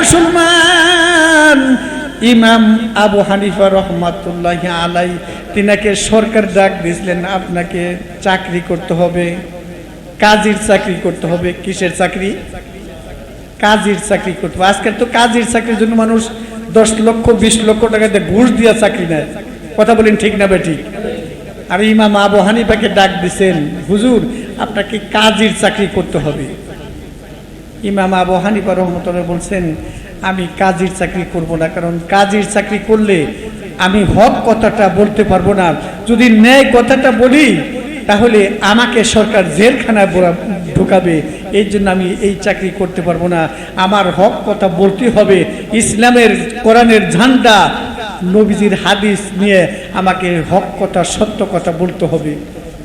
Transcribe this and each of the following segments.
মুসলমান। ইমাম আবু হানিফা রহমাতুল্লাহ আলাই তিনাকে সরকার ডাক দিয়েছিলেন, আপনাকে চাকরি করতে হবে। কাজের চাকরি করতে হবে। কিসের চাকরি? কাজের চাকরি করতে হবে। আজকাল তো কাজের চাকরির জন্য মানুষ দশ লক্ষ, বিশ লক্ষ টাকা দিয়ে ঘুষ দিয়া চাকরি নেয়। কথা বলেন ঠিক না বেঠিক? আর ইমাম আবু হানিফাকে ডাক দিছেন হুজুর, আপনাকে কাজের চাকরি করতে হবে। ইমাম আবু হানিফা রহমতুল্লাহ বলছেন, আমি কাজীর চাকরি করব না, কারণ কাজীর চাকরি করলে আমি হক কথাটা বলতে পারব না। যদি ন্যায় কথাটা বলি, তাহলে আমাকে সরকার জেলখানায় ঢুকাবে। এই জন্য আমি এই চাকরি করতে পারব না। আমার হক কথা বলতে হবে। ইসলামের কোরআনের ঝান্ডা, নবীজির হাদিস নিয়ে আমাকে হক কথা, সত্য কথা বলতে হবে।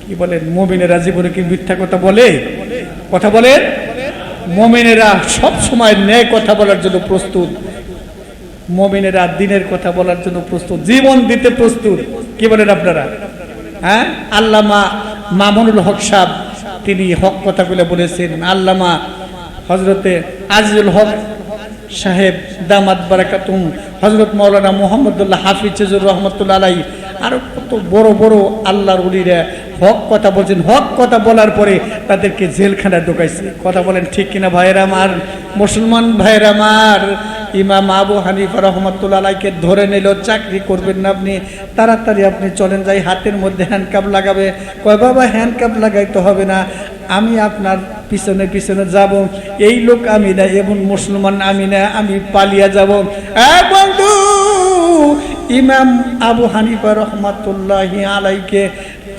কি বলেন? মোমিনেরা জীবনে কি মিথ্যা কথা বলে? কথা বলেন? মোমিনেরা সব সময় ন্যায় কথা বলার জন্য প্রস্তুত। মোমিনেরা দিনের কথা বলার জন্য প্রস্তুত। জীবন দিতে প্রস্তুত। কি বলেন আপনারা? হ্যাঁ? আল্লামা মামুনুল হক সাহ তিনি হক কথাগুলো বলেছেন। আল্লামা হজরতে আজিজুল হক সাহেব, দামাত বারাকাতুম হজরত মৌলানা মোহাম্মদুল্লাহ হাফিজুর রহমতুল্লাহ আলাই আরও কত বড় বড় আল্লাহর উলিরা হক কথা বলছেন। হক কথা বলার পরে তাদেরকে জেলখানায় ঢোকাইছে। কথা বলেন ঠিক কিনা ভাইয়ের আমার? মুসলমান ভাইয়ের আমার, ইমাম আবু হানিফা রহমতুল্লাহ আলাইকে ধরে নিল, চাকরি করবেন না আপনি, তাড়াতাড়ি আপনি চলেন যাই, হাতের মধ্যে হ্যান্ডকাপ লাগাবে। কয়, বাবা হ্যান্ডকাপ লাগাইতে হবে না, আমি আপনার পিছনে পিছনে যাব, এই লোক আমি না এবং মুসলমান আমি না, আমি পালিয়ে যাব। বন্ধু! ইমাম আবু হানিফা রহমাতুল্লাহ আলাইকে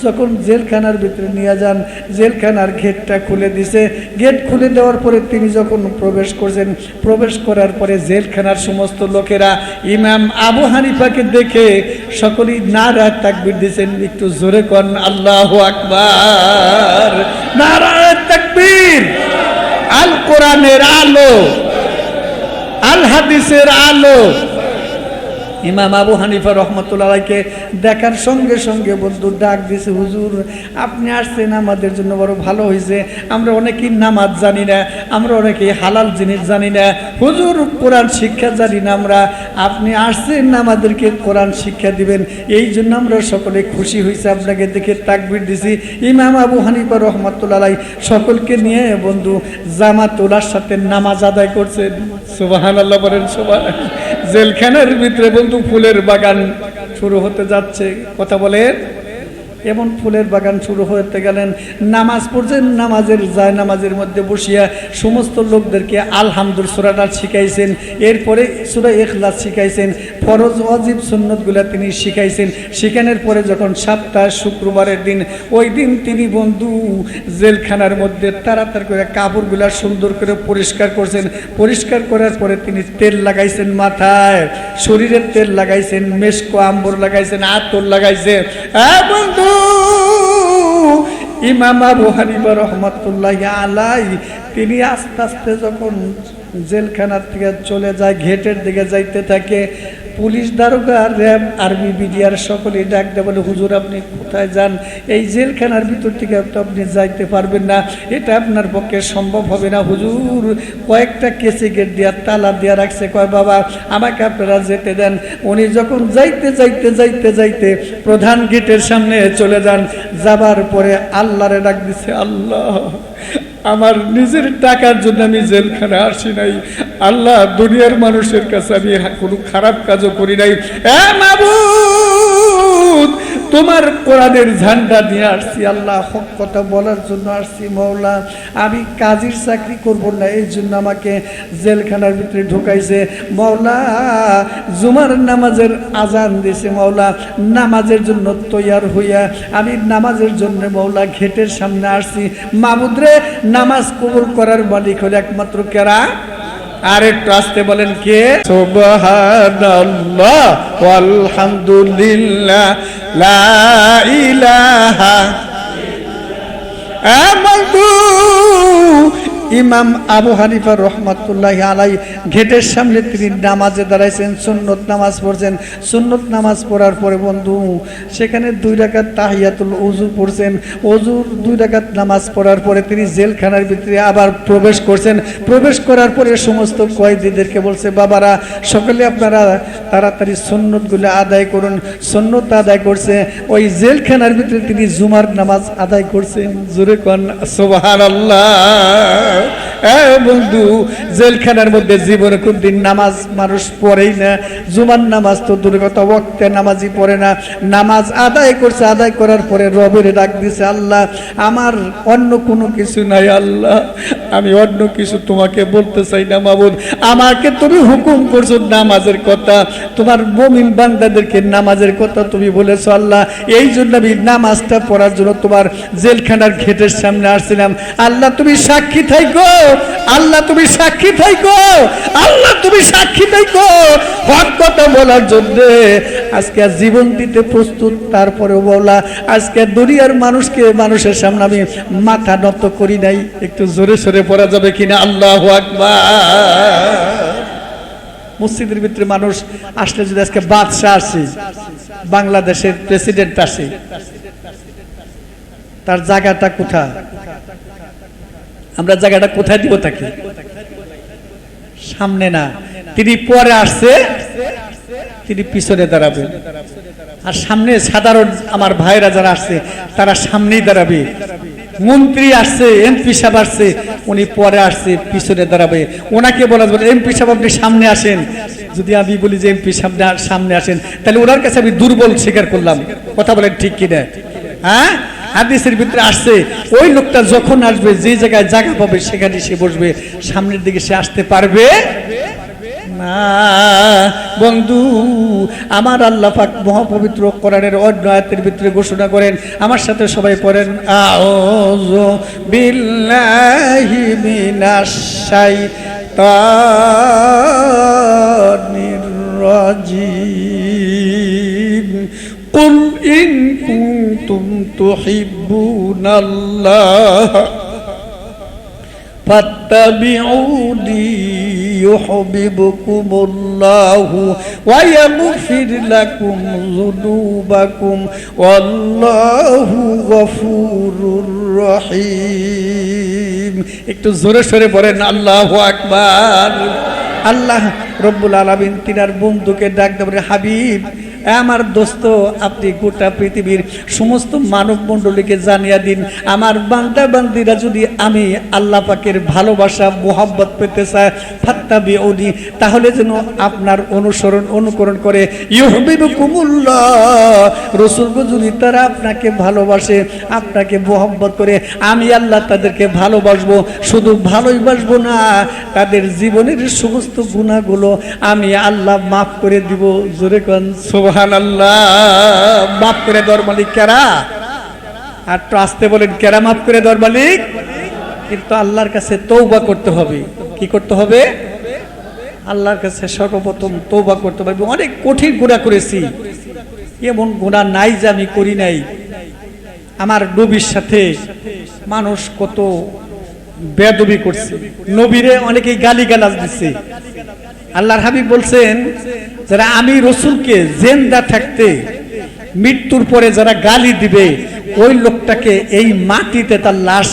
যখন জেলখানার ভিতরে নিয়ে যান, জেলখানার গেটটা খুলে দিছে। গেট খুলে দেওয়ার পরে তিনি যখন প্রবেশ করছেন, প্রবেশ করার পরে জেলখানার সমস্ত লোকেরা ইমাম আবু হানিফাকে দেখে সকলেই নারায় তাকবির দিয়েছেন, একটু জোরে কন, আল্লাহ আকবার। নারায় তাকবীর। আল কোরআনের আলো, আল হাদিসের আলো। ইমাম আবু হানিফা রহমতুল্লাহকে দেখার সঙ্গে সঙ্গে বন্ধু ডাক দিছে হুজুর, আপনি আসছেন আমাদের জন্য বড় ভালো হয়েছে আমরা অনেকেই নামাজ জানি না, আমরা অনেকেই হালাল জিনিস জানি না। হুজুর, কোরআন শিক্ষা জানি না আমরা। আপনি আসছেন আমাদেরকে কোরআন শিক্ষা দিবেন। এই জন্য আমরা সকলে খুশি হয়েছে আপনাকে দেখে তাকবির দিছি। ইমাম আবু হানিফা রহমতুল্লাহ সকলকে নিয়ে বন্ধু জামা সাথে নামাজ আদায় করছেন। সুবাহান আল্লাহ বলেন সুবাহ জেলখানার ভিতরে বন্ধু ফুলের বাগান শুরু হতে যাচ্ছে। কথা বলেন। এমন ফুলের বাগান শুরু হতে গেলেন। নামাজ পড়ছেন, নামাজের যায় নামাজের মধ্যে বসিয়া সমস্ত লোকদেরকে আলহামদুল সুরাটা শিখাইছেন। এরপরে সুরা এখলাস শিখাইছেন, ফরজ অজিব সুন্নতগুলা তিনি শিখাইছেন। শিখানোর পরে যখন সপ্তাহ শুক্রবারের দিন, ওই দিন তিনি বন্ধু জেলখানার মধ্যে তাড়াতাড়ি করে কাপড়গুলা সুন্দর করে পরিষ্কার করছেন। পরিষ্কার করার পরে তিনি তেল লাগাইছেন মাথায়। শরীরের তেল লাগাইছেন মেসকো আম্বর লাগাইছেন, আতর লাগাইছেন। হ্যাঁ বন্ধু ইমাম আবু হানিবা রহমতুল্লাহ আলাই তিনি আস্তে আস্তে যখন জেলখানার থেকে চলে যায় ঘেটের দিকে যাইতে থাকে পুলিশ দারোগা র্যাব, আর্মি বিডিআর সকলেই ডাক দেয়, বলে, হুজুর, আপনি কোথায় যান? এই জেলখানার ভিতর থেকে তো আপনি যাইতে পারবেন না। এটা আপনার পক্ষে সম্ভব হবে না। হুজুর, কয়েকটা কেসে গেট দিয়া তালা দেওয়া রাখছে। কয়, বাবা, আমাকে আপনারা যেতে দেন। উনি যখন যাইতে যাইতে যাইতে যাইতে প্রধান গেটের সামনে চলে যান। যাবার পরে আল্লাহরে ডাক দিছে, আল্লাহ আমার নিজের টাকার জন্য আমি জেলখানে আসি নাই। আল্লাহ দুনিয়ার মানুষের কাছে আমি কোনো খারাপ কাজও করি নাই। এ মাবুদ! তোমার কোরআনের ঝান্ডা নিয়ে আসছি, আল্লাহ হক কথা বলার জন্য আসছি মৌলা আমি কাজের চাকরি করব না, এই জন্য আমাকে জেলখানার ভিতরে ঢুকাইছে। মৌলা জুমার নামাজের আজান দিয়েছে মৌলা নামাজের জন্য তৈয়ার হইয়া আমি নামাজের জন্য মৌলা ঘেটের সামনে আসছি। মামুদরে, নামাজ কবুল করার মালিক হলে একমাত্র কেরা? আর একটু আসতে বলেন কে? সুবহানাল্লাহ আলহামদুলিল্লাহ লা ইলাহা ইমাম আবু হানিফা রহমাতুল্লাহ আলাই ঘেটের সামনে তিনি নামাজে দাঁড়াইছেন, সুন্নত নামাজ পড়ছেন। সুন্নত নামাজ পড়ার পরে বন্ধু, সেখানে দুই রাকাত তাহিয়াতুল উজু পড়ছেন। অজুর দুই রাকাত নামাজ পড়ার পরে তিনি জেলখানার ভিতরে আবার প্রবেশ করছেন। প্রবেশ করার পরে সমস্ত কয়েদিদেরকে বলছে, বাবারা, সকলে আপনারা তাড়াতাড়ি সন্ন্যতগুলো আদায় করুন। সন্ন্যত আদায় করছে। ওই জেলখানার ভিতরে তিনি জুমার নামাজ আদায় করছেন। জোরে কন সোবাহার বন্ধু, জেলখানার মধ্যে জীবনে কোন দিন নামাজ মানুষ পড়েই না, জুমার নামাজ তো দূরে কথা নামাজই পড়ে না, নামাজ আদায় করছে, আদায় করার পরে রবের ডাক দিছে, আল্লাহ, আমার অন্য কোনো কিছু নাই আল্লাহ, আমি অন্য কিছু তোমাকে বলতে চাই না মাবুদ, আমাকে তুমি হুকুম করছ নামাজের কথা, তোমার মমিন বান্দাদেরকে নামাজের কথা তুমি বলেছ আল্লাহ, এই জন্য আমি নামাজটা পড়ার জন্য তোমার জেলখানার ঘেটের সামনে আসছিলাম, আল্লাহ, তুমি সাক্ষী থাইকো। আল্লাহ তুমি সাক্ষী থাইকো। আল্লাহ তুমি সাক্ষী থাইকো। হক কথা বলার জন্য আজকে জীবন দিতে প্রস্তুত, তারপরেও বলা, আজকে দুনিয়ার মানুষকে, মানুষের সামনে আমি মাথা নত করি নাই। একটু জোরে সরে পড়া যাবে কিনা? আল্লাহ আকবার। মসজিদের ভিতরে মানুষ আসলে যদি আজকে বাদশাহ আসে, বাংলাদেশের প্রেসিডেন্ট আসি, তার জায়গাটা কোথায়? আমরা জায়গাটা কোথায় দিব তাকে? সামনে না। তিনি পরে আসছে, তিনি পিছনে দাঁড়াবেন আর সামনে সাধারণ আমার ভাইরা যারা আসছে, তারা সামনেই দাঁড়াবে। মন্ত্রী আসছে, এমপি সাহেব আসছে, উনি পরে আসছে, পিছনে দাঁড়াবে। ওনাকে বলা যাবে, এমপি সাহেব, আপনি সামনে আসেন। যদি আমি বলি যে এমপি সামনে সামনে আসেন, তাহলে ওনার কাছে আমি দুর্বল স্বীকার করলাম। কথা বলেন ঠিক কিনা? হ্যাঁ? হাদিসের ভিতরে আসছে, ওই লোকটা যখন আসবে, যে জায়গায় জায়গা পাবে, সেখানে সে বসবে, সামনের দিকে সে আসতে পারবে? না। বন্ধু, আমার আল্লাহ পাক মহাপবিত্র কোরআনের অন্য আয়াতের ভিতরে ঘোষণা করেন, আমার সাথে সবাই পড়েন, আউযু বিল্লাহি মিনাশ শাইতানির রাজিম। কুল ইন কুন كنتم تحبون الله فاتبعوني يحببكم الله ويغفر لكم ذنوبكم والله غفور رحيم একটু জোরে সরে পড়েন আল্লাহ আকবার আল্লাহ রব্বুল আলমিন তিনার বন্ধুকে ডাক দেবেন হাবিব এ আমার দোস্ত, আপনি গোটা পৃথিবীর সমস্ত মানব মণ্ডলীকে জানিয়ে দিন। আমার বান্দা বান্দিরা যদি আমি আল্লাহ পাকের ভালোবাসা, মোহাব্বত পেতে চায়, ফাত্তাবি ওদি তাহলে যেন আপনার অনুসরণ, অনুকরণ করে। ইহবিবু কুমুল্লাহ রসুলগো যদি তারা আপনাকে ভালোবাসে, আপনাকে মোহাব্বত করে, আমি আল্লাহ তাদেরকে ভালোবাসবো। শুধু ভালোই বাসবো না, তাদের জীবনের সমস্ত গুণাগুলো আমি আল্লাহ মাফ করে দিব। জোরে কন সোহান আল্লাহ মাফ করে দর মালিক কেরা? আর তো আসতে বলেন, কেরা মাফ করে দর মালিক? কিন্তু আল্লাহর কাছে তৌবা করতে হবে। কি করতে হবে? আল্লাহর কাছে সর্বপ্রথম তৌবা করতে হবে। অনেক কঠিন গুণা করেছি। এমন গুণা নাই যে আমি করি নাই। আমার নবীর সাথে মানুষ কত বেদবি করছে। নবীরে অনেকেই গালি গালাজ দিচ্ছে আল্লাহর হাবিব বলছেন যারা আমি রসুলকে জেন্দা থাকতে, মৃত্যুর পরে যারা গালি দিবে, ওই লোকটাকে এই মাটিতে তার লাশ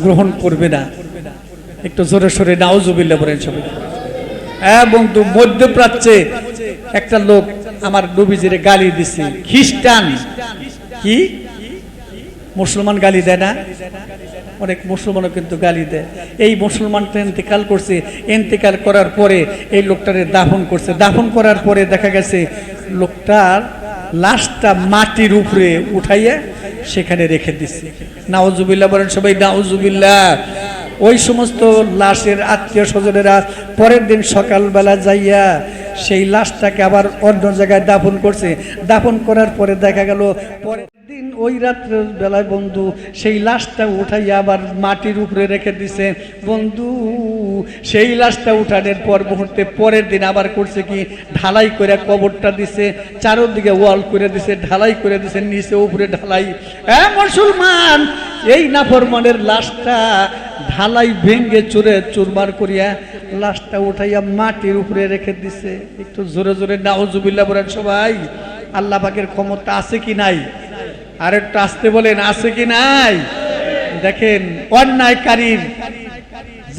গ্রহণ করবে না। একটু জোরে সোরে নাওজুবিল্লা বলেন সবাই। হ্যাঁ বন্ধু, মধ্যপ্রাচ্যে একটা লোক আমার নবীজিরে গালি দিছে। খ্রিস্টান। কি? মুসলমান গালি দেয় না? অনেক মুসলমানও কিন্তু গালি দেয়। এই মুসলমানটা ইন্তেকাল করছে। ইন্তেকাল করার পরে এই লোকটারে দাফন করছে। দাফন করার পরে দেখা গেছে লোকটার লাশটা মাটির উপরে উঠাইয়া সেখানে রেখে দিচ্ছে নাওজুবিল্লা বলেন, সবাই নাওজুবিল্লাহ ওই সমস্ত লাশের আত্মীয় স্বজনেরা পরের দিন সকালবেলা যাইয়া সেই লাশটাকে আবার অন্য জায়গায় দাফন করছে। দাফন করার পরে দেখা গেল পরের দিন ওই রাত্রের বেলায় বন্ধু, সেই লাশটা উঠাইয়া আবার মাটির উপরে রেখে দিছে। বন্ধু, সেই লাশটা উঠানোর পর মুহূর্তে পরের দিন আবার করছে কি? ঢালাই করে কবরটা দিছে, চারোদিকে ওয়াল করে দিছে, ঢালাই করে দিছে, নিচে উপরে ঢালাই। হ্যাঁ মুসলমান, এই নাফরমানের লাশটা ঢালাই ভেঙ্গে চুরে চুরমার করিয়া লাশটা উঠাইয়া মাটির উপরে রেখে দিছে। একটু জোরে জোরে নাওজুবিল্লাহ বলেন সবাই, আল্লাহ পাকের ক্ষমতা আছে কি নাই? আর একটু আসতে বলেন, আছে কি নাই? দেখেন, অন্যায়কারীর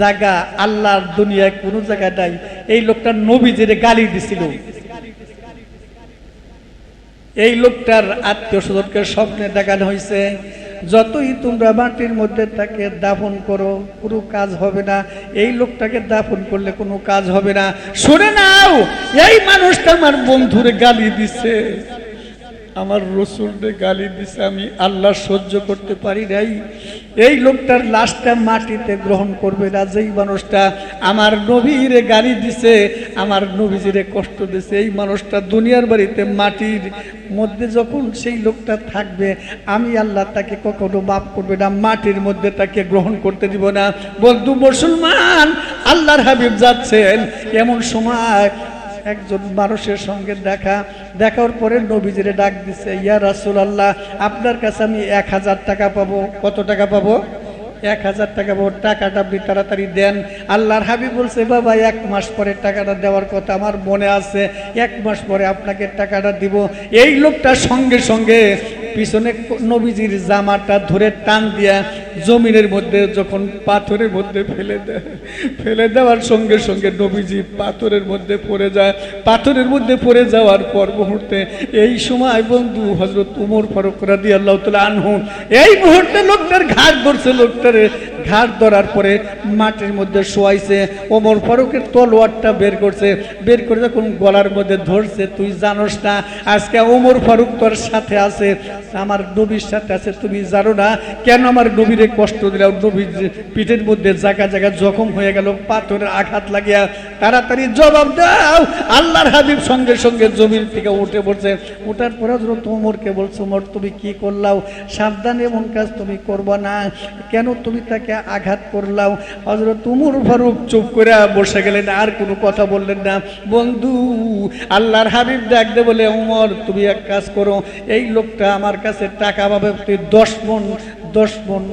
জায়গা আল্লাহর দুনিয়ায় কোনো জায়গায় নাই। এই লোকটা নবীজিরে গালি দিছিল। এই লোকটার আত্মীয় স্বজনকে স্বপ্নে দেখানো হয়েছে যতই তোমরা মাটির মধ্যে তাকে দাফন করো, কোনো কাজ হবে না। এই লোকটাকে দাফন করলে কোনো কাজ হবে না। শুনে নাও, এই মানুষটা আমার বন্ধুরে গালি দিছে। আমার রসুলরে গালি দিছে, আমি আল্লাহ সহ্য করতে পারি নাই। এই লোকটার লাশটা মাটিতে গ্রহণ করবে না, যেই মানুষটা আমার নবীরে গালি দিছে, আমার নবীজিরে কষ্ট দিছে। এই মানুষটা দুনিয়ার বাড়িতে মাটির মধ্যে যখন সেই লোকটা থাকবে, আমি আল্লাহ তাকে কখনো বাপ করবে না, মাটির মধ্যে তাকে গ্রহণ করতে দিব না। বন্ধু মুসলমান, আল্লাহর হাবিব যাচ্ছেন, এমন সময় একজন মানুষের সঙ্গে দেখা, দেখার পরে নবীজিরে ডাক দিছে, ইয়া রাসুল আল্লাহ আপনার কাছে আমি এক হাজার টাকা পাবো। কত টাকা পাবো? এক হাজার টাকা পাবো। টাকাটা আপনি তাড়াতাড়ি দেন। আল্লাহর হাবি বলছে, বাবা, এক মাস পরে টাকাটা দেওয়ার কথা আমার মনে আছে। এক মাস পরে আপনাকে টাকাটা দিব। এই লোকটা সঙ্গে সঙ্গে পিছনে নবীজির জামাটা ধরে টান দিয়া জমিনের মধ্যে যখন পাথরের মধ্যে ফেলে দেয় ফেলে দেওয়ার সঙ্গে সঙ্গে নবীজি পাথরের মধ্যে পড়ে যায়। পাথরের মধ্যে পড়ে যাওয়ার পর মুহূর্তে এই সময় বন্ধু হজরত উমর ফারুক রাদি আল্লাহ তালা আনহু, এই মুহূর্তে লোকটার ঘাট ধরছে, লোকটারে ঘাট ধরার পরে মাটির মধ্যে শোয়াইছে। ওমর ফারুকের তলোয়ারটা বের করছে। বের করে যখন গলার মধ্যে ধরছে, তুই জানোস না, আজকে ওমর ফারুক তোর সাথে আছে। আমার নবীর সাথে আছে, তুমি জানো না। কেন আমার নবীরে কষ্ট দিলাম? নবীর পিঠের মধ্যে জায়গা জায়গা জখম হয়ে গেল, পাথরের আঘাত লাগিয়া। তাড়াতাড়ি জবাব দাও। আল্লাহর হাবিব সঙ্গে সঙ্গে জমির থেকে উঠে পড়ছে। ওঠার পরে হজরত ওমরকে বলছো, ওমর, তুমি কি করলাও? সাবধান, এমন কাজ তুমি করব না। কেন তুমি তাকে আঘাত করলাম। হজরত তুমুর ফারুক চুপ করে বসে গেলেন, আর কোনো কথা বললেন না। বন্ধু, আল্লাহর হাবিব ডাকতে বলে, উমর, তুমি এক কাজ করো, এই লোকটা আমার কাছে টাকা পাবে, তুই দশ মন দশ মন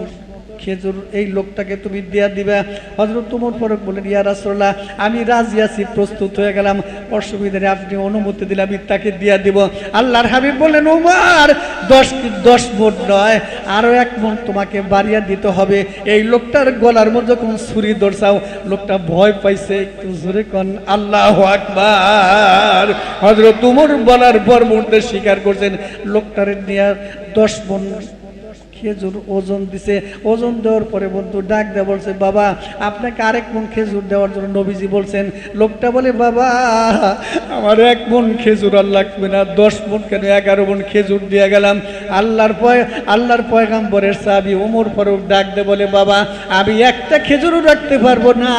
খেজুর এই লোকটাকে তুমি দেয়া দিবে। হজরত তুমর ফরক বলেন ইয়া রাসূলুল্লাহ, আমি রাজি আছি, প্রস্তুত হয়ে গেলাম। অসুবিধা আপনি অনুমতি দিলে আমি তাকে দিয়া দিব। আল্লাহর হাবিব বললেন, উমার, দশ দশ মন নয় আরও এক মন তোমাকে বাড়িয়ে দিতে হবে। এই লোকটার গলার মধ্যে কোন ছুরি দর্শাও, লোকটা ভয় পাইছে, একটু জোরে কন, আল্লাহ আকবার। হজরত তুমর বলার পর মুহূর্তে স্বীকার করছেন, লোকটার নিয়ে দশ মন খেজুর ওজন দিছে, ওজন দেওয়ার পরে বন্ধু ডাক দেওয়া বলছে, বাবা, আপনাকে আরেক মন খেজুর দেওয়ার জন্য নবীজি বলছেন। লোকটা বলে, বাবা, আমার এক মন খেজুর আর লাগবে না, দশ মন কেন এগারো মন খেজুর দিয়ে গেলাম। আল্লাহর আল্লাহর পয়গাম্বরের সাবি ওমর ফারুক ডাক দে বলে, বাবা, আমি একটা খেজুরও রাখতে পারব না।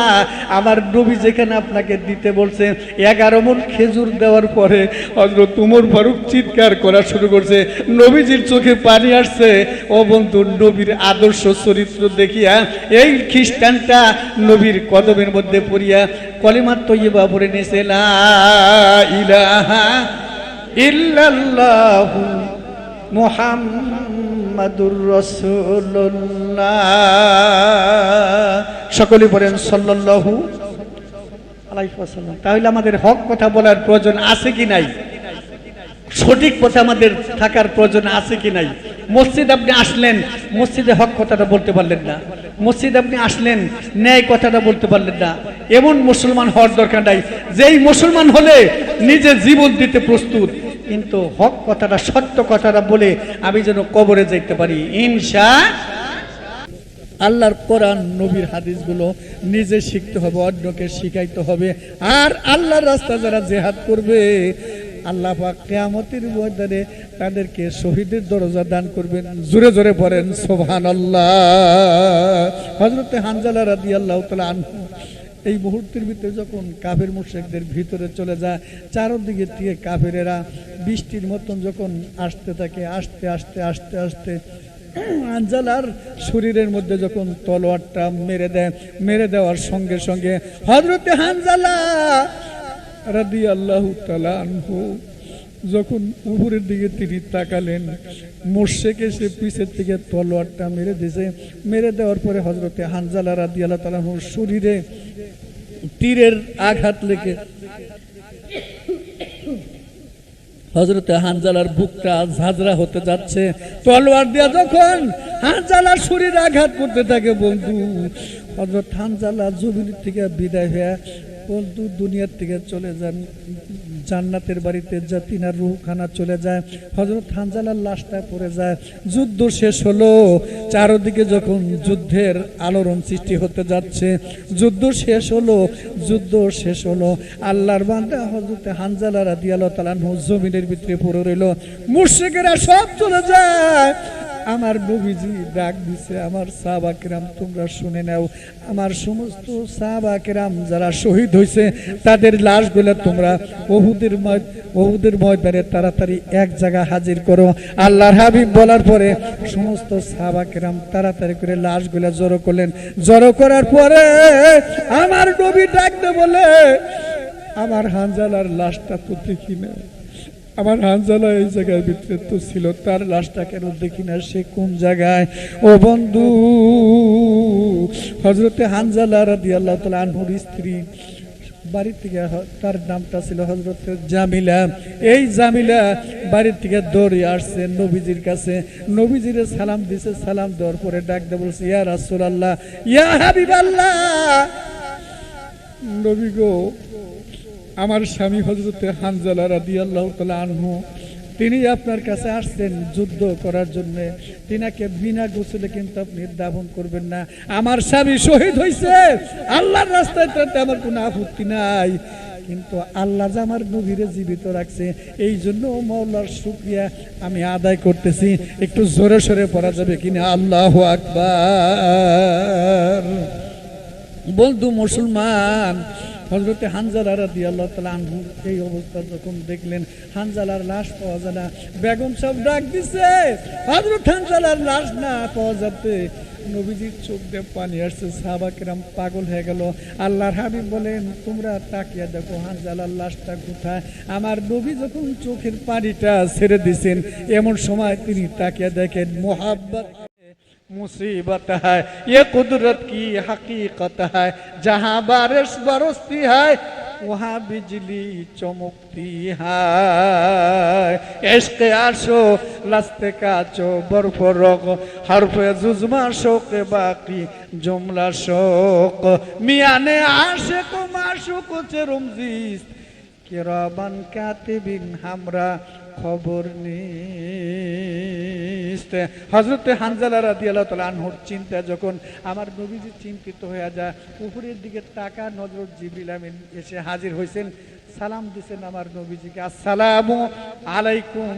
আমার নবী যেখানে আপনাকে দিতে বলছে, এগারো মন খেজুর দেওয়ার পরে হজরত উমর ফারুক চিৎকার করা শুরু করছে। নবীজির চোখে পানি আসছে। ও বন্ধু, নবীর আদর্শ চরিত্র দেখিয়া এই খ্রিস্টানটা নবীর কদমের মধ্যে পড়িয়া কলিমার তৈবা পড়ে নিয়েছে ইলাহা ইল্লাল্লাহু মুহাম্মাদুর রাসূলুল্লাহ। সকলে বলেন সাল্লাল্লাহু আলাইহি ওয়াসাল্লাম। তাহলে আমাদের হক কথা বলার প্রয়োজন আছে কি নাই? সঠিক পথে আমাদের থাকার প্রয়োজন আছে কি নাই? মসজিদ আপনি আসলেন, মসজিদে হক কথাটা বলতে পারলেন না। মসজিদ আপনি আসলেন, ন্যায় কথাটা বলতে পারলেন না। এমন মুসলমান হওয়ার দরকার নাই। যেই মুসলমান হলে নিজে জীবন দিতে প্রস্তুত। কিন্তু হক কথাটা, সত্য কথাটা বলে আমি যেন কবরে যাইতে পারি। ইনশা আল্লাহর কোরআন, নবীর হাদিসগুলো নিজে শিখতে হবে, অন্যকে শিখাইতে হবে। আর আল্লাহর রাস্তা যারা জেহাদ করবে, আল্লাহ পাক কেয়ামতের ময়দানে তাদেরকে শহীদের দরজা দান করবেন। জোরে জোরে পড়েন সোভান আল্লাহ হজরতে হানজালা রাদি আল্লাহ তালা আনহু এই মুহূর্তের ভিতরে যখন কাফের মুর্শেকদের ভিতরে চলে যায়, চারদিকে থেকে কাফেরেরা বৃষ্টির মতন যখন আসতে থাকে, আসতে আসতে আসতে আসতে আঞ্জালার শরীরের মধ্যে যখন তলোয়ারটা মেরে দেয়, মেরে দেওয়ার সঙ্গে সঙ্গে হজরতে হানজালা রাদি আল্লাহ আনহু যখন উপরের দিকে তিনি তাকালেন, মোর্শেক এসে পিছের থেকে তলোয়ারটা মেরে দিয়েছে। মেরে দেওয়ার পরে হজরতে হানজালা রাদি আল্লাহ তালাহুর শরীরে তীরের আঘাত লেগে হজরতে হানজালার বুকটা ঝাঁঝরা হতে যাচ্ছে। তলোয়ার দিয়া যখন হানজালার শরীর আঘাত করতে থাকে, বন্ধু হজরত হানজালা জমির থেকে বিদায় হয়ে বন্ধু দুনিয়ার থেকে চলে যান। জান্নাতের বাড়িতে তিনার রুহখানা চলে যায় হজরত হানজালার লাশটা পড়ে যায়। যুদ্ধ শেষ হলো। চারদিকে যখন যুদ্ধের আলোড়ন সৃষ্টি হতে যাচ্ছে, যুদ্ধ শেষ হলো, যুদ্ধ শেষ হলো। আল্লাহর বান্দা হজরতে হানজালা রাদি আল্লাহ তালানহু জমিনের ভিতরে পড়ে রইল। মুর্শিকেরা সব চলে যায়। আমার নবীজি ডাক দিছে, আমার সাহাবাকেরাম তোমরা শুনে নাও। আমার সমস্ত সাহাবাকেরাম যারা শহীদ হয়েছে তাদের লাশগুলো তোমরা বহুদের বহুদের ময়দানে তাড়াতাড়ি এক জায়গা হাজির করো। আল্লাহর হাবিব বলার পরে সমস্ত সাহাবাকেরাম তাড়াতাড়ি করে লাশগুলো জড়ো করলেন। জড়ো করার পরে আমার নবী ডাকতে বলে, আমার হানজালার লাশটা তো দেখি না আমার হানজালা এই জায়গার ভিতরে ছিল, তার লাশটা কেন দেখি না? সে কোন জায়গায়? ও বন্ধু হজরতে হানজালা রাদি আল্লাহ তালা আনহুর স্ত্রী বাড়ির থেকে তার নামটা ছিল হজরত জামিলা। এই জামিলা বাড়ির থেকে দৌড়ে আসছে নবীজির কাছে। নবীজিরে সালাম দিছে, সালাম দেওয়ার পরে ডাক দিয়ে বলছে, ইয়া রাসুল আল্লাহ ইয়া হাবিব আল্লাহ নবী গো আমার স্বামী হজরতে হানজালা রাদি আল্লাহ তালা আনহু, তিনি আপনার কাছে আসছেন যুদ্ধ করার জন্য। তিনাকে বিনা গোসলে কিন্তু আপনি দাবন করবেন না। আমার স্বামী শহীদ হয়েছে আল্লাহর রাস্তায় তাতে আমার কোনো আপত্তি নাই। কিন্তু আল্লাহ যে আমার নবীরে জীবিত রাখছে, এই জন্য মৌলার শুক্রিয়া আমি আদায় করতেছি। একটু জোরে সরে পড়া যাবে কিনা? আল্লাহ আকবার। বন্ধু মুসলমান হজরতে হানজালা রাদি আল্লাহ তালা আনহু এই অবস্থা যখন দেখলেন হানজালার লাশ পাওয়া যায় না। বেগম সব ডাক দিছে হজরত হানজালার লাশ না পাওয়া যাতে নবীজির চোখ দিয়ে পানি আসছে সাহাবাকেরাম পাগল হয়ে গেল। আল্লাহর হাবিব বলেন, তোমরা তাকিয়া দেখো হানজালার লাশটা কোথায়? আমার নবী যখন চোখের পানিটা ছেড়ে দিছেন, এমন সময় তিনি তাকিয়া দেখেন, মোহাব্বত मुसीबत है ये कुदरत की हकीकत है जहाँ बारिश बरसती है वहाँ बिजली चमकती है इश्क आशो लस्ते का चो बर्फ रोग हर्फ जुजमा शोक बाकी जुमला शोक मिया ने आशे को माशो को चरुमजीस किराबन कातिबिन हमरा খবর নিস্তে। হজরতে হানজালা রাদিয়াল্লাহু তাআলা আনহুর চিন্তা যখন আমার নবীজি চিন্তিত হয়ে যায়, উপরের দিকে টাকা নজর জিবরিল আমিন এসে হাজির হয়েছেন সালাম দিছেন আমার নবীজিকে, আসসালামু আলাইকুম,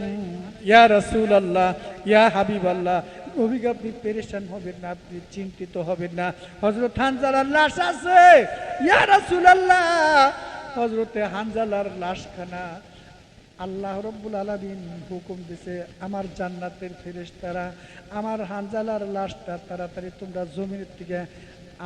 ইয়া রসুল রাসূলুল্লাহ, ইয়া হাবিবাল্লাহ। নবীকে আপনি পেরেশান হবেন না, আপনি চিন্তিত হবেন না। হজরত হানজালার লাশ আছে, ইয়া রসুল রাসূলুল্লাহ। হজরতে হানজালার লাশখানা আল্লাহ রব্বুল আলমিন হুকুম দিছে, আমার জান্নাতের ফেরেশতারা, আমার হানজালার লাশটা তাড়াতাড়ি তোমরা জমিনের থেকে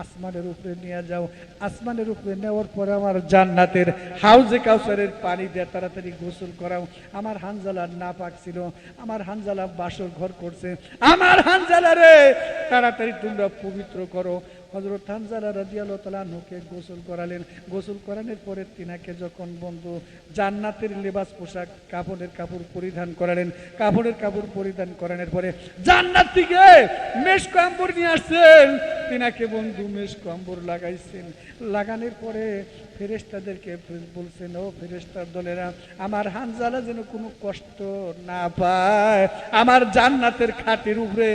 আসমানের উপরে নিয়ে যাও। আসমানের উপরে নেওয়ার পরে আমার জান্নাতের হাউজে কাউসারের পানি দিয়ে তাড়াতাড়ি গোসল করাও। আমার হানজালার না পাক ছিল, আমার হানজালা বাসর ঘর করছে। আমার হানজালারে তাড়াতাড়ি তোমরা পবিত্র করো। হজরত হানজালা রাদিয়াল্লাহু তাআলা নুকে গোসল করালেন। গোসল করানোর পরে তিনাকে যখন বন্ধু জান্নাতের লেবাস পোশাক, কাপড়ের কাপড় পরিধান করালেন, কাপড়ের কাপড় পরিধান করানোর পরে জান্নাত থেকে মেষ কাম্বর নিয়ে আসছেন। তিনাকে বন্ধু মেষ কাম্বর লাগাইছেন। লাগানোর পরে ফেরেশতাদেরকে বলছেন, ও ফেরেশতার দলেরা, আমার হানজালা যেন কোনো কষ্ট না পায়। আমার জান্নাতের খাটের উপরে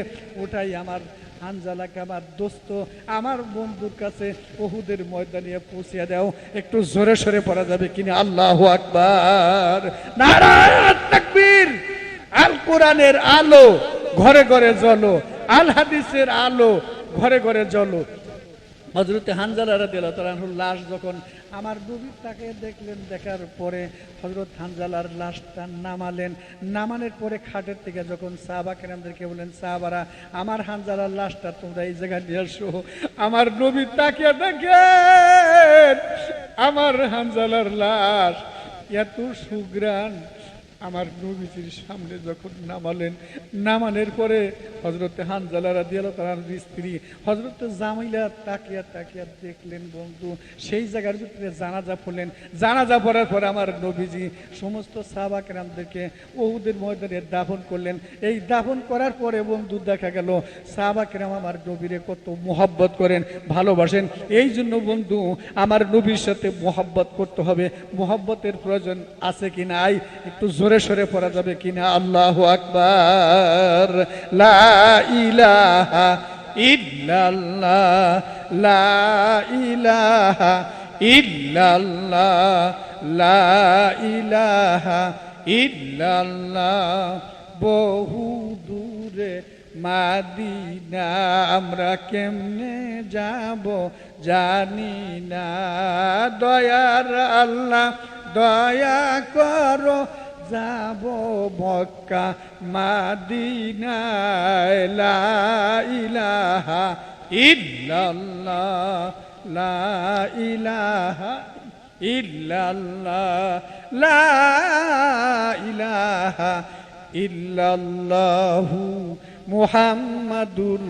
ওটাই আমার হানজালাকে আমার দোস্ত, আমার বন্ধুর কাছে বহুদের ময়দানে পৌঁছিয়া দাও। একটু জোরে সরে পড়া যাবে কিনা? আল্লাহ আকবার। নারায়ণ তাকবীর। আল কোরআনের আলো, ঘরে ঘরে জ্বলো। আল হাদিসের আলো, ঘরে ঘরে জ্বলো। হজরতে হানজালা তাআলা আনহুর লাশ যখন আমার নবী তাকে দেখলেন, দেখার পরে হজরত হানজালার লাশটা নামালেন। নামানোর পরে খাটের থেকে যখন সাহাবা কেরামদেরকে বললেন, সাহাবারা, আমার হানজালার লাশটা তোমরা এই জায়গায় নিয়ে আসো। আমার নবী তাকে দেখেন, আমার হানজালার লাশ এত সুগ্রাণ আমার নবীজির সামনে যখন নামালেন, নামানোর পরে হজরতে হানজালা রাদিয়াল্লাহু তাআলার স্ত্রী হজরতে জামাইলা তাকিয়া তাকিয়া দেখলেন, বন্ধু, সেই জায়গার ভিতরে জানাজা পড়লেন। জানাজা পড়ার পরে আমার নবীজি সমস্ত সাহাবা কেরামদেরকে ওহুদের ময়দানে দাফন করলেন। এই দাফন করার পরে, বন্ধু, দেখা গেল সাহাবা কেরাম আমার নবীরে কত মোহাব্বত করেন, ভালোবাসেন। এই জন্য, বন্ধু, আমার নবীর সাথে মোহাব্বত করতে হবে। মোহাব্বতের প্রয়োজন আছে কি নাই? একটু জোরে সরে পড়া যাবে কিনা? আল্লাহ আকবার। লা ইলাহা লা ইলাহা লা ইলাহা বহু দূরে মাদিনা, আমরা কেমনে যাব জানি না। দয়ার আল্লাহ, দয়া করো। যাব মক্কা, মাদিনায় লা ইলাহা ইল্লাল্লাহ, লা ইলাহা ইল্লাল্লাহ, লা ইলাহা ইল্লাল্লাহু মুহাম্মাদুর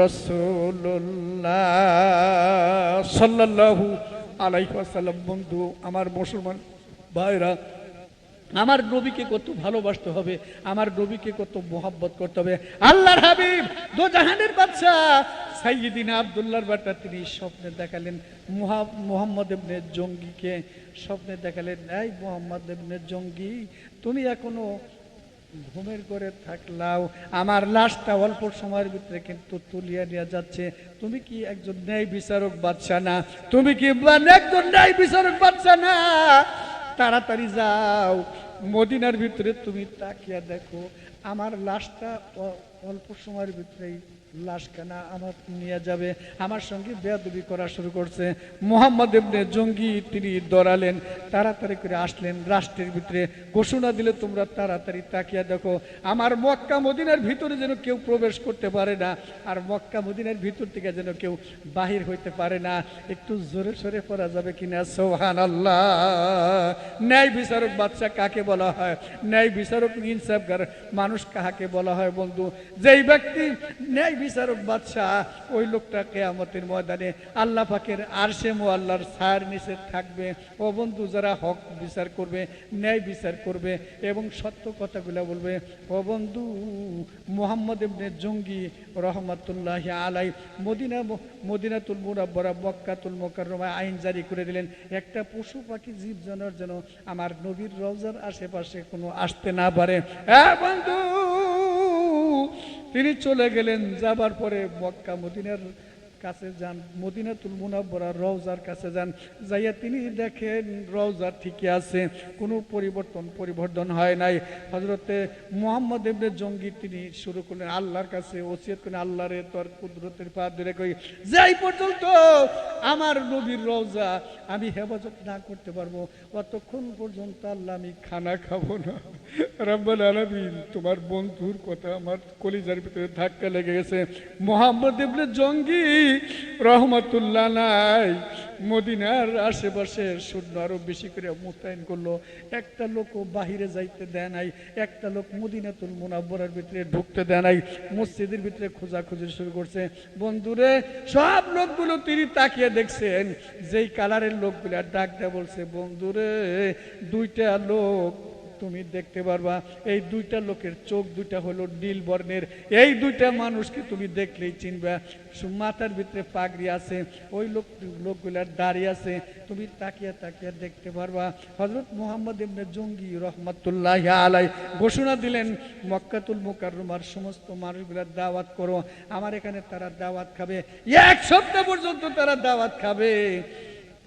রাসূলুল্লাহ। সাল্লাল্লাহু আলাইহি ওয়াসাল্লাম, বন্ধু, আমার মুসলমান ভাইরা আমার নবীকে কত ভালোবাসতে হবে, আমার নবীকে কত মোহাব্বত করতে হবে। আল্লাহর হাবিব, দো জাহানের বাদশা সাইয়্যিদিনা আব্দুল্লাহর বাটা তিনি স্বপ্নে দেখালেন, মুহা- মুহাম্মদ জঙ্গিকে স্বপ্নে দেখালেন, এই মুহাম্মদ ইবনে জঙ্গি, তুমি এখনও ঘুমের করে থাকলাও, আমার লাশটা অল্প সময়ের ভিতরে কিন্তু তুলিয়া নিয়ে যাচ্ছে, তুমি কি একজন ন্যায় বিচারক বাচ্চা না? তুমি কি একজন ন্যায় বিচারক বাচ্চা না? তাড়াতাড়ি যাও। মদিনার ভিতরে তুমি তাকিয়া দেখো। আমার লাশটা অল্প সময়ের ভিতরেই লাশখানা আমার নিয়ে যাবে। আমার সঙ্গে বেয়াদবি করা শুরু করছে। মোহাম্মদ জঙ্গি, তিনি তাড়াতাড়ি করে আসলেন রাষ্ট্রের ভিতরে। ঘোষণা দিলে তোমরা তাড়াতাড়ি তাকিয়া দেখো, আমার মক্কা মদিনার ভিতরে যেন কেউ প্রবেশ করতে পারে না, আর মক্কা মদিনার ভিতর থেকে যেন কেউ বাহির হইতে পারে না। একটু জোরে সরে পড়া যাবে কিনা? সোহান আল্লাহ ন্যায় বিচারক বাচ্চা কাকে বলা হয়? ন্যায় বিচারক, ইনসাফগার মানুষ কাহাকে বলা হয় বন্ধু? যেই ব্যক্তি ন্যায় বিচারক বাদশাহ, ওই লোকটা কেয়ামতের ময়দানে আল্লাহ পাকের আরশে মো আল্লাহর ছায়ার নিচে থাকবে। ও বন্ধু, যারা হক বিচার করবে, ন্যায় বিচার করবে এবং সত্য কথাগুলো বলবে, ও বন্ধু, মোহাম্মদ ইবনে জঙ্গি রহমাতুল্লাহ আলাই মদিনা মদিনাতুল মুরাব্বরা মক্কাতুল মোকাররমায় আইন জারি করে দিলেন, একটা পশু পাখি জীব জানোয়ার যেন আমার নবীর রওজার আশেপাশে কোনো আসতে না পারে। হ্যাঁ বন্ধু তিনি চলে গেলেন যাবার পরে মক্কা মদিনার কাছে যান, মদিনাতুল মুনাব্বরা রওজার কাছে যান, যাইয়া তিনি দেখেন রওজা ঠিকই আছে, কোনো পরিবর্তন পরিবর্তন হয় নাই। হজরতে মোহাম্মদ ইবনে জঙ্গি তিনি শুরু করলেন, আল্লাহর কাছে ওসিয়ত করেন আল্লাহরে তোর কুদরতের পা ধরে কই, যাই পর্যন্ত আমার নবীর রওজা আমি হেফাজত না করতে পারব, অতক্ষণ পর্যন্ত আল্লাহ আমি খানা খাব না। রব্বাল আলামিন, তোমার বন্ধুর কথা আমার কলিজার ভিতরে ধাক্কা লেগে গেছে। মোহাম্মদ ইবনে জঙ্গি রহমতুল্লাহ নাই। মদিনার আশেপাশে সৈন্য আরও বেশি করে মোতায়েন করল। একটা লোকও বাহিরে যাইতে দেয় নাই, একটা লোক মদিনাতুল মুনাব্বরার ভিতরে ঢুকতে দেয় নাই, মসজিদের ভিতরে খোঁজাখুঁজি শুরু করছে। বন্ধুরে, সব লোকগুলো তিনি তাকিয়ে দেখছেন, যেই কালারের লোকগুলো ডাক দেয়া বলছে, বন্ধুরে, দুইটা লোক তুমি দেখতে পারবা, এই দুইটা লোকের চোখ দুইটা হলো নীল বর্ণের। এই দুইটা মানুষকে তুমি দেখলেই চিনবা। মাথার ভিতরে পাগড়ি আছে, ওই লোক লোকগুলার দাঁড়িয়ে আছে। তুমি তাকিয়ে তাকিয়া দেখতে পারবা। হজরত মোহাম্মদ ইবনে জঙ্গি রহমতুল্লাহ আলাই ঘোষণা দিলেন, মক্কাতুল মুকাররমার সমস্ত মানুষগুলার দাওয়াত করো। আমার এখানে তারা দাওয়াত খাবে। এক সপ্তাহ পর্যন্ত তারা দাওয়াত খাবে।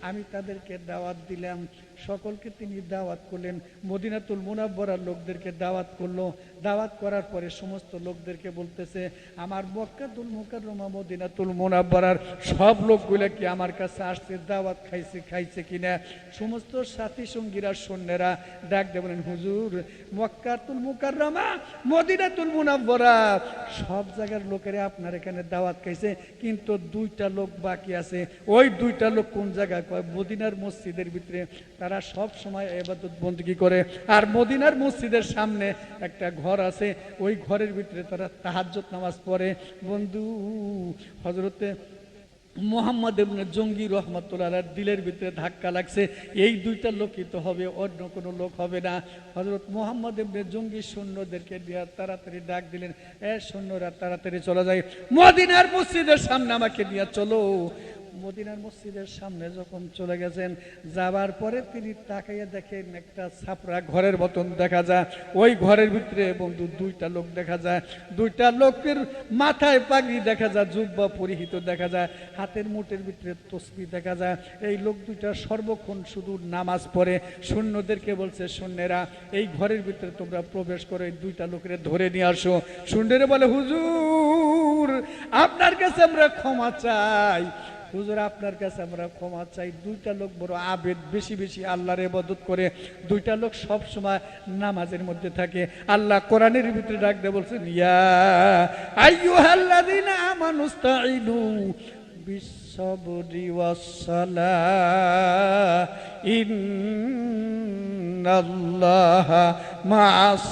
আমি তাদেরকে দাওয়াত দিলাম। সকলকে তিনি দাওয়াত করলেন। মদিনাতুল মুনাব্বরার লোকদেরকে দাওয়াত করল। দাওয়াত করার পরে সমস্ত লোকদেরকে বলতেছে, আমার মক্কাতুল মুকাররমা, মদিনাতুল মুনাব্বরার সব লোকগুলো কি আমার কাছে আসছে, দাওয়াত খাইছে খাইছে কিনা? সমস্ত সাথী সঙ্গীরা, সৈন্যরা ডাক দেবেন হুজুর, মক্কাতুল মুকাররমা, মদিনাতুল মুনাব্বরা, সব জায়গার লোকেরা আপনার এখানে দাওয়াত খাইছে, কিন্তু দুইটা লোক বাকি আছে। ওই দুইটা লোক কোন জায়গায়? কয়, মদিনার মসজিদের ভিতরে। তারা সব সময় এবাদত বন্দী করে। আর মদিনার মসজিদের সামনে একটা ঘর আছে, ওই ঘরের ভিতরে তারা তাহাজ্জত নামাজ পড়ে। বন্ধু হজরতে মোহাম্মদ ইবনে জঙ্গি রহমতুল্লাহ দিলের ভিতরে ধাক্কা লাগছে। এই দুইটা লোকই তো হবে, অন্য কোনো লোক হবে না। হজরত মোহাম্মদ ইবনে জঙ্গি সৈন্যদেরকে দিয়ে তাড়াতাড়ি ডাক দিলেন, এ সৈন্যরা, তাড়াতাড়ি চলে যায় মদিনার মসজিদের সামনে আমাকে নিয়ে চলো। মদিনার মসজিদের সামনে যখন চলে গেছেন, যাবার পরে তিনি তাকাইয়া দেখেন একটা ছাপরা ঘরের মতন দেখা যায়। ওই ঘরের ভিতরে বন্ধু দুইটা লোক দেখা যায়। দুইটা লোকের মাথায় পাগড়ি দেখা যায়, জুব্বা পরিহিত দেখা যায়। হাতের মুঠের ভিতরে তসবি দেখা যায়। এই লোক দুইটা সর্বক্ষণ শুধু নামাজ পড়ে। সৈন্যদেরকে বলছে, সৈন্যেরা, এই ঘরের ভিতরে তোমরা প্রবেশ করো, এই দুইটা লোকের ধরে নিয়ে আসো। সৈন্যরা বলে, হুজুর, আপনার কাছে আমরা ক্ষমা চাই। হুজুর, আপনার কাছে আমরা ক্ষমা চাই। দুইটা লোক বড় আবেদ বেশি বেশি আল্লাহর ইবাদত করে দুইটা লোক সব সময় নামাজের মধ্যে থাকে। আল্লাহ কোরআনের ভিতরে ডাক দিয়ে বলছেন, ইয়া আইয়ুহাল্লাযীনা আমানুস্তাঈনু বিসসবরি ওয়াসসালাহ, ইন্নাল্লাহা মা'আস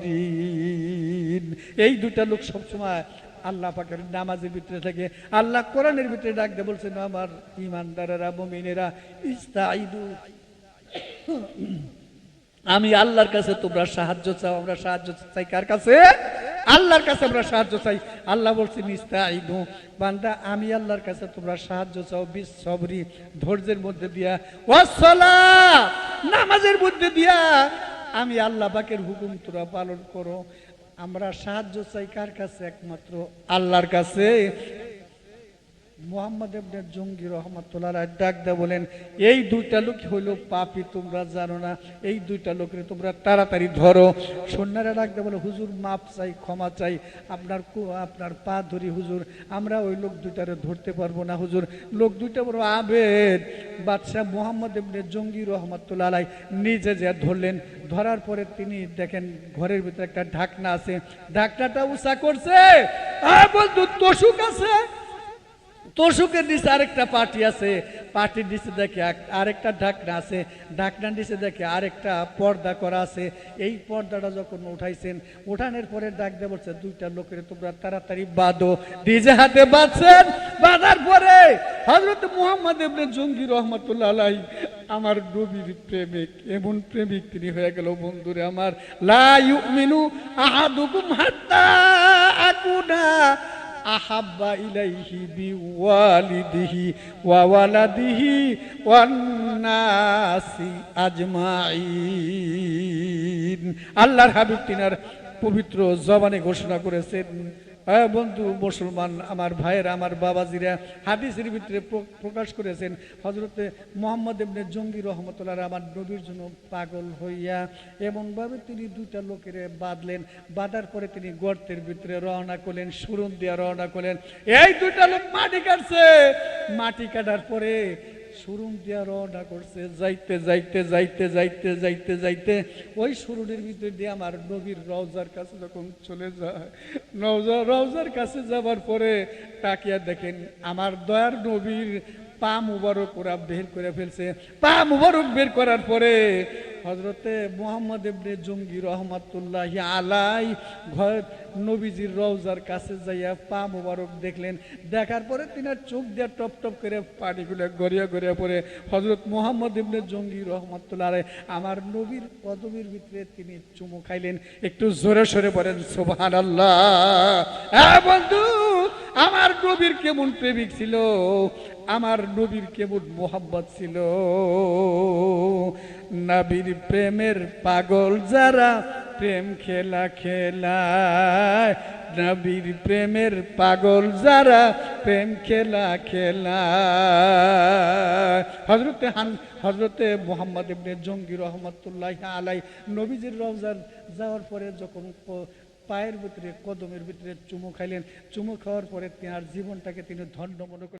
সাবিরিন এই দুইটা লোক সব সময় আল্লাহ পাকের নামাজের ভিতরে থাকে আল্লাহ কোরআনের ভিতরে ডাকতে বলছেন, আমার ইমানদারেরা মুমিনেরা ইস্তাইদু আমি আল্লাহর কাছে তোমরা সাহায্য চাও, আমরা সাহায্য চাই কার কাছে? আল্লাহর কাছে আমরা সাহায্য চাই। আল্লাহ বলছেন ইস্তাইদু বান্দা, আমি আল্লাহর কাছে তোমরা সাহায্য চাও বিশ সবরি ধৈর্যের মধ্যে দিয়া। ওয়াসলা নামাজের মধ্যে দিয়া। আমি আল্লাহ পাকের হুকুম তোরা পালন করো। আমরা সাহায্য চাই কার কাছে একমাত্র? আল্লাহর কাছে। মোহাম্মদ ইবনে জঙ্গি রহমতুল্লাহ রায় ডাক দা বলেন, এই দুইটা লোক হইল পাপি, তোমরা জানো না। এই দুইটা লোকের তোমরা তাড়াতাড়ি ধরো। সন্ন্যারা ডাক দা বলে, হুজুর, মাপ চাই, ক্ষমা চাই। আপনার আপনার পা ধরি, হুজুর। আমরা ওই লোক দুইটারে ধরতে পারব না, হুজুর। লোক দুইটা বড় আবেদ বাদশাহ মোহাম্মদ ইবনে জঙ্গি রহমতুল্লাহ নিজে যে ধরলেন, ধরার পরে তিনি দেখেন ঘরের ভিতরে একটা ঢাকনা আছে। ঢাকনাটা উষা করছে। বন্ধু, তোষুক আছে? তোষুকের নিচে আরেকটা পার্টি আছে পার্টির নিচে দেখে আরেকটা ঢাকনা আছে, ঢাকনার নিচে দেখে আরেকটা পর্দা করা আছে। এই পর্দাটা যখন উঠাইছেন, উঠানের পরে ডাক দিয়ে বলছে, দুইটা লোকের তোমরা তাড়াতাড়ি বাঁধো। নিজে হাতে বাঁধছেন, বাঁধার পরে হজরত মুহাম্মদ ইবনে জঙ্গি রহমতুল্লাহ আলাই আমার নবীর প্রেমিক, এমন প্রেমিক তিনি হয়ে গেল বন্ধুরে আমার। লা ইউমিনু আহাদুকুম হাত্তা। আহাব্বা إليه بوالده وولده والناس أجمعين. আল্লাহর হাবিব তিনার পবিত্র জবানে ঘোষণা করেছেন হ্যাঁ বন্ধু মুসলমান, আমার ভাইয়ের, আমার বাবাজিরা হাদিসের ভিতরে প্র- প্রকাশ করেছেন হজরতে মোহাম্মদ এমনি জঙ্গি রহমতুল্লাহ, আমার নবীর জন্য পাগল হইয়া এমনভাবে তিনি দুইটা লোকের বাঁধলেন, বাঁধার পরে তিনি গর্তের ভিতরে রওনা করলেন, সুরন দিয়া রওনা করলেন। এই দুইটা লোক মাটি কাটছে। মাটি কাটার পরে সুরুম দিয়া রওনা করছে, যাইতে যাইতে যাইতে যাইতে যাইতে যাইতে। ওই সুরুনের ভিতরে দিয়ে আমার নবীর রওজার কাছে যখন চলে যায় রওজা রওজার কাছে যাবার পরে তাকিয়া দেখেন আমার দয়ার নবীর পা মুবারক ওরা বের করে ফেলছে। পা মুবারক বের করার পরে হজরতে মোহাম্মদ ইবনে জঙ্গি রহমাতুল্লাহ আলাই ঘর নবীজির রওজার কাছে যাইয়া পা মুবারক দেখলেন। দেখার পরে তিনার চোখ দিয়ে টপ টপ করে পানিগুলো গড়িয়া গড়িয়া পরে হজরত মোহাম্মদ ইবনে জঙ্গি রহমাতুল্লাহ আমার নবীর পদবীর ভিতরে তিনি চুমু খাইলেন। একটু জোরে সরে পড়েন সোভান আল্লাহ বন্ধু, আমার নবীর কেমন প্রেমিক ছিল? আমার নবীর কেমন মোহাম্মদ ছিল? নবীর প্রেমের পাগল যারা প্রেম খেলা খেলায়, নবীর প্রেমের পাগল যারা প্রেম খেলা খেলা হজরতে হান হজরতে মোহাম্মদ ইবনে জঙ্গি রহমতুল্লাহ আলাই নবীজির রওজার যাওয়ার পরে যখন পায়ের ভিতরে, কদমের ভিতরে চুমু খাইলেন, চুমু খাওয়ার পরে তার জীবনটাকে তিনি ধন্য মনে করলেন